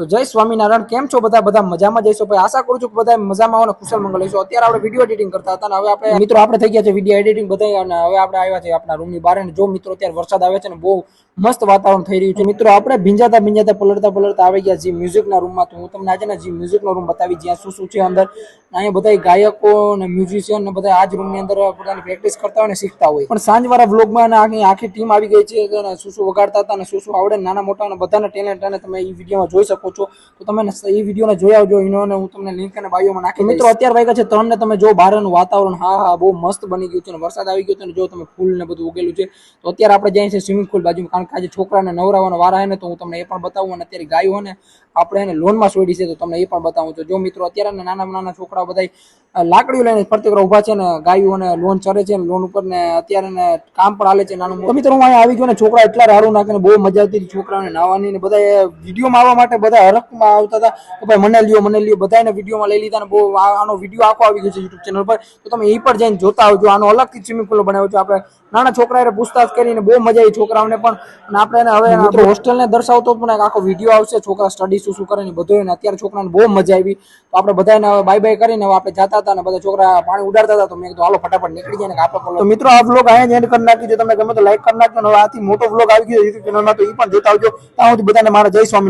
તો જય સ્વામિનારાયણ, કેમ છો બધા? બધા મજામાં જઈશો ભાઈ? આશા કરું છું કે બધા મજામાં આવો કુશલ મંગલ હશો. અત્યારે આપણે વીડિયો એડિટિંગ કરતા હતા હવે આપણે મિત્રો, આપણે થઈ ગયા છે વીડિયો એડિટિંગ બધા અને હવે આપણે આવ્યા છે આપણા રૂમની બહાર અને જો મિત્રો અત્યારે વરસાદ આવે છે ને બહુ મસ્ત વાતાવરણ થઈ રહ્યું છે. મિત્રો, આપણે ભીંજાતા ભીંજાતા પલળતા પલળતા આવી ગયા જે મ્યુઝિકના રૂમમાં તો હું તમને આજે ને જે મ્યુઝિકનો રૂમ બતાવી જ્યાં શું શું છે અંદર અહીંયા બધા ગાયકો અને મ્યુઝિશિયન ને બધા આ જ રૂમની અંદર પોતાની પ્રેક્ટિસ કરતા હોય ને શીખતા હોય. પણ સાંજવાળા વ્લોગમાં આખી આખી ટીમ આવી ગઈ છે શું શું વગાડતા હતા અને શું શું આવડે નાના મોટા અને બધાના ટેલેન્ટ અને તમે એ વિડીયોમાં જોઈ શકો છો તો તમે એ વિડીયોને જોઈ આવજો એનો હું તમને લિંક અને બાયોમાં નાખી મિત્રો અત્યારે વાગ્યા છે ત્રણ ને તમે જો બહારનું વાતાવરણ હા હા બહુ મસ્ત બની ગયું છે અને વરસાદ આવી ગયો છે અને જો તમે ફૂલ ને બધું ઉગેલું છે તો અત્યારે આપણે જઈએ છીએ સ્વિમિંગ પુલ બાજુ કારણ કે આજે છોકરાને નવરાવાનો વાર આવે ને તો હું તમને એ પણ બતાવું અને અત્યારે ગાયો ને આપણે એને લોનમાં છોડી છે તો તમને એ પણ બતાવું છું. જો મિત્રો અત્યારે નાના નાના છોકરા બધા લાકડીઓ લઈને ફરતી ઊભા છે ને ગાયોને લોન ચરે છે લોન ઉપર ને અત્યારે ને કામ પણ હાલે છે નાનું મિત્રો હું અહીંયા આવી ગયો ને છોકરા એટલા સારું નાખે ને બહુ મજા આવતી હતી છોકરાઓને નાવાની ને બધા વિડીયોમાં આવવા માટે બધા હરકમાં આવતા હતા કે ભાઈ મને લ્યો મને લ્યો બધાને વિડીયોમાં લઈ લીધા ને બહુ આનો વીડિયો આખો આવી ગયો છે યુટ્યુબ ચેનલ પર. તો તમે એ પર જઈને જોતા આવજો. આનો અલગથી સ્વિમિંગ પુલ બનાવ્યો છે. આપણે નાના છોકરાએ પૂછતાછ કરીને બહુ મજા આવી છોકરાઓને પણ. અને આપણે હવે મિત્રો હોસ્ટેલને દર્શાવતો પણ એક આખો વીડિયો આવશે. છોકરા સ્ટડી શું શું કરે ને બધું. અત્યારે છોકરાને બહુ મજા આવી. તો આપણે બધાને હવે બાય બાય કરીને હવે આપણે જતા હતા અને બધા છોકરા પાણી ઉડાડતા હતા તો મેં કીધું હાલો ફટાફટ નીકળી જાય ને આપણે તો મિત્રો આ બ્લોગ અહીંયા જ એન્ડ કરી નાખી જો તમને ગમે તો લાઈક કરી નાખજો આથી મોટો બ્લોગ આવી ગયો યુટ્યુબ ચેનલમાં તો એ પણ જોતા આવજો. ત્યાં સુધી બધાને મારા જય સ્વામિનારાયણ.